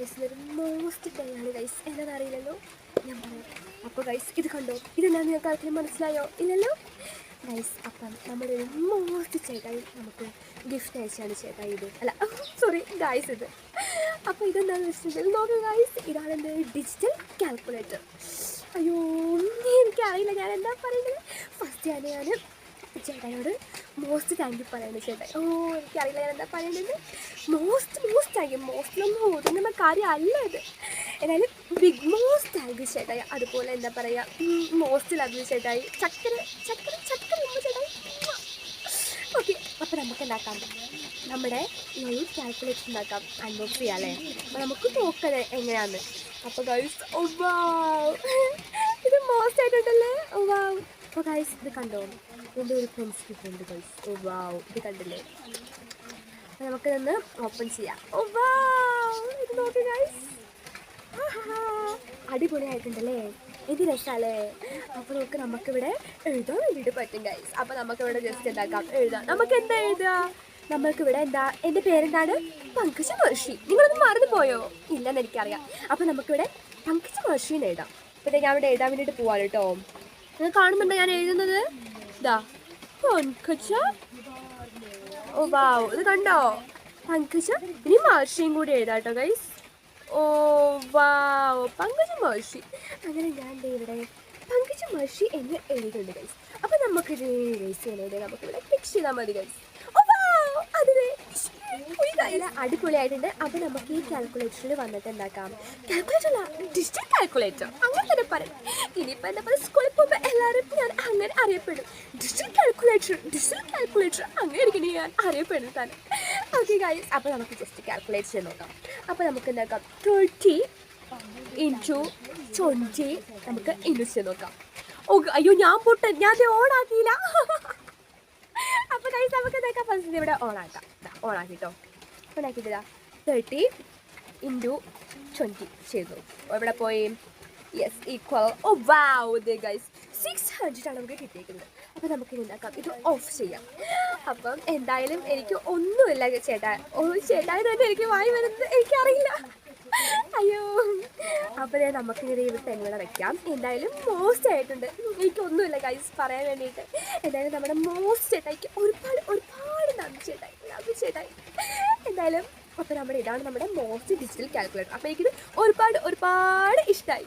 Guys most day ആണ് guys എന്താണെന്ന് അറിയില്ലല്ലോ? ഞാൻ പറയാം അപ്പോൾ ഗൈസ് ഇത് കണ്ടോ? ഇതെല്ലാം നിങ്ങൾക്ക് ആർക്കും മനസ്സിലായോ? ഇല്ലല്ലോ? ഗൈസ് അപ്പം നമ്മുടെ ഒരു മോസ്റ്റ് ചേട്ടായി നമുക്ക് ഗിഫ്റ്റ് അയച്ചാണ് ചേട്ടായി ഇത്. അല്ല സോറി ഗൈസ് ഇത്. അപ്പോൾ ഇതെന്താണെന്ന് വെച്ചിട്ടുണ്ടെങ്കിൽ നോക്കൂ ഗൈസ് ഇതാണ് എന്റെ ഡിജിറ്റൽ കാൽക്കുലേറ്റർ അയ്യോ എനിക്കറിയില്ല. ഞാൻ എന്താ പറയുന്നത്? ഫസ്റ്റ് ഞാൻ ഞാൻ ചേട്ടായോട് മോസ്റ്റ് താങ്ക് യു പറയുന്നത് ചേട്ടൻ ഓ എനിക്കറിയില്ല ഞാൻ എന്താ പറയുന്നത് മോസ്റ്റ് മോസ്റ്റ് താങ്ക് യു മോസ്റ്റിലൊന്നും ഓതുന്ന കാര്യമല്ല ഇത്. എന്നാലും ബിഗ് മോസ്റ്റ് താങ്ക് യു ചേട്ടായി. അതുപോലെ എന്താ പറയുക മോസ്റ്റ് ലവ് യു ചേട്ടായി. ചക്കര ചക്കര ചക്കര ചേട്ടായി. ഓക്കെ അപ്പോൾ നമുക്ക് എന്താക്കാം? നമ്മുടെ ഒരു കാൽക്കുലേഷൻ ഉണ്ടാക്കാം. അൺബോക്സ് ചെയ്യാം അപ്പോൾ നമുക്ക് നോക്കാം എങ്ങനെയാന്ന്. അപ്പോൾ ഗൈസ് ഓ വാവ് ഇത് മോസ്റ്റ് ആയിട്ടുണ്ടല്ലേ? ഓ വാവ് അപ്പോൾ ഗൈസ് ഇത് കണ്ടോ? എന്റെ ഒരു പെൻസിൽ കിട്ടുന്നുണ്ട് ഗൈസ് ഓ വാവ് ഇത് കണ്ടില്ലേ? അപ്പോൾ നമുക്കിതൊന്ന് ഓപ്പൺ ചെയ്യാം. ഓ വാവ് ഇത് നോക്ക് ഗൈസ് അടിപൊളിയായിട്ടുണ്ടല്ലേ? ഇത് രസാലേ അപ്പോൾ നമുക്ക് നമുക്കിവിടെ എഴുതാൻ വേണ്ടിയിട്ട് പറ്റും ഗൈസ് അപ്പോൾ നമുക്കിവിടെ ജസ്റ്റ് എന്താക്കാം? എഴുതാം. നമുക്ക് എന്താ എഴുതുക? നമ്മൾക്കിവിടെ എന്താ? എന്റെ പേരെന്താണ്? പങ്കജ മഹർഷി. നിങ്ങളൊന്ന് മറന്നു പോയോ? ഇല്ലെന്ന് എനിക്കറിയാം. അപ്പോൾ നമുക്കിവിടെ പങ്കജ മഹർഷിന്ന് എഴുതാം. അപ്പോൾ ഞാൻ ഇവിടെ എഴുതാൻ വേണ്ടിയിട്ട് പോവാണ് കേട്ടോ. നിങ്ങൾ കാണുന്നുണ്ടോ ഞാൻ എഴുതുന്നത് ഇതാ. പങ്കജ ഓ വാവ്. ഇത് കണ്ടോ? പങ്കജ ഇനി മഹർഷിയും കൂടി എഴുതാട്ടോ ഗൈസ് ഓ വാവ്. പങ്കജ മഹർഷി. അങ്ങനെ ഞാൻ ഇവിടെ പങ്കജ മഹർഷി എന്ന് എഴുതുന്നുണ്ട് ഗൈസ് അപ്പോൾ നമുക്കിത് റേസ് ചെയ്യാനായിട്ട് നമുക്കിവിടെ ഫിക്സ് ചെയ്താൽ മതി ഗൈസ് അടിപൊളിയായിട്ടുണ്ട്. അപ്പോൾ നമുക്ക് ഈ കാൽക്കുലേറ്ററിൽ വന്നിട്ട് എന്താക്കാം? കാൽക്കുലേറ്റർ കാൽക്കുലേറ്റർ അങ്ങനെ തന്നെ പറയും. ഇനിയിപ്പോൾ എന്താ പറയുക സ്കൂളിൽ പോകുമ്പോൾ എല്ലാവരും ഞാൻ അങ്ങനെ അറിയപ്പെടും. ഡിജിറ്റൽ കാൽക്കുലേറ്റർ ഡിജിറ്റൽ കാൽക്കുലേറ്റർ അങ്ങനെ ഇരിക്കണേ ഞാൻ അറിയപ്പെടുന്നത് തന്നെ. ഓക്കെ ഗൈസ് അപ്പോൾ നമുക്ക് ജസ്റ്റ് കാൽക്കുലേറ്റ് ചെയ്ത് നോക്കാം. അപ്പോൾ നമുക്ക് എന്താക്കാം? തേർട്ടി ഇന്റു ട്വന്റി നമുക്ക് ഇൻവെസ്റ്റ് ചെയ്ത് നോക്കാം. ഓ അയ്യോ ഞാൻ പൊട്ടൻ ഞാൻ ആക്കിയില്ല. അപ്പോൾ ഗൈസ് നമുക്ക് എന്താക്കാം? ഫസ്റ്റ് ഇവിടെ ഓൺ ആക്കാം കേട്ടോ ആക്കിയിട്ടാ തേർട്ടി ഇന്റു ട്വന്റി ചെയ്തു. എവിടെ പോയി? Yes equal oh wow guys six hundred ആണ് നമുക്ക് കിട്ടിയിരിക്കുന്നത് അപ്പോൾ നമുക്ക് ഉണ്ടാക്കാം ഇത് ഓഫ് ചെയ്യാം. അപ്പം എന്തായാലും എനിക്ക് ഒന്നുമില്ല ചേട്ടാ. ഓ ചേട്ടായി തന്നെ എനിക്ക് വായി വരുന്നത് എനിക്കറിയില്ല. അയ്യോ. അപ്പോൾ ഞാൻ നമുക്ക് ഇങ്ങനെ ഇവിടെ പെണ്ണുകളെ വെക്കാം. എന്തായാലും മോസ്റ്റ് ആയിട്ടുണ്ട്. എനിക്കൊന്നുമില്ല ഗൈസ് പറയാൻ വേണ്ടിയിട്ട്. എന്തായാലും നമ്മുടെ മോസ്റ്റ് ചേട്ടായിക്ക് ഒരുപാട് ഒരുപാട് നന്ദി ചേട്ടായി നന്ദി ചേട്ടായി. എന്തായാലും അപ്പോൾ നമ്മുടെ ഇതാണ് നമ്മുടെ മോസ്റ്റ് ഡിജിറ്റൽ കാൽക്കുലേറ്റർ അപ്പോൾ എനിക്കിത് ഒരുപാട് ഒരുപാട് ഇഷ്ടമായി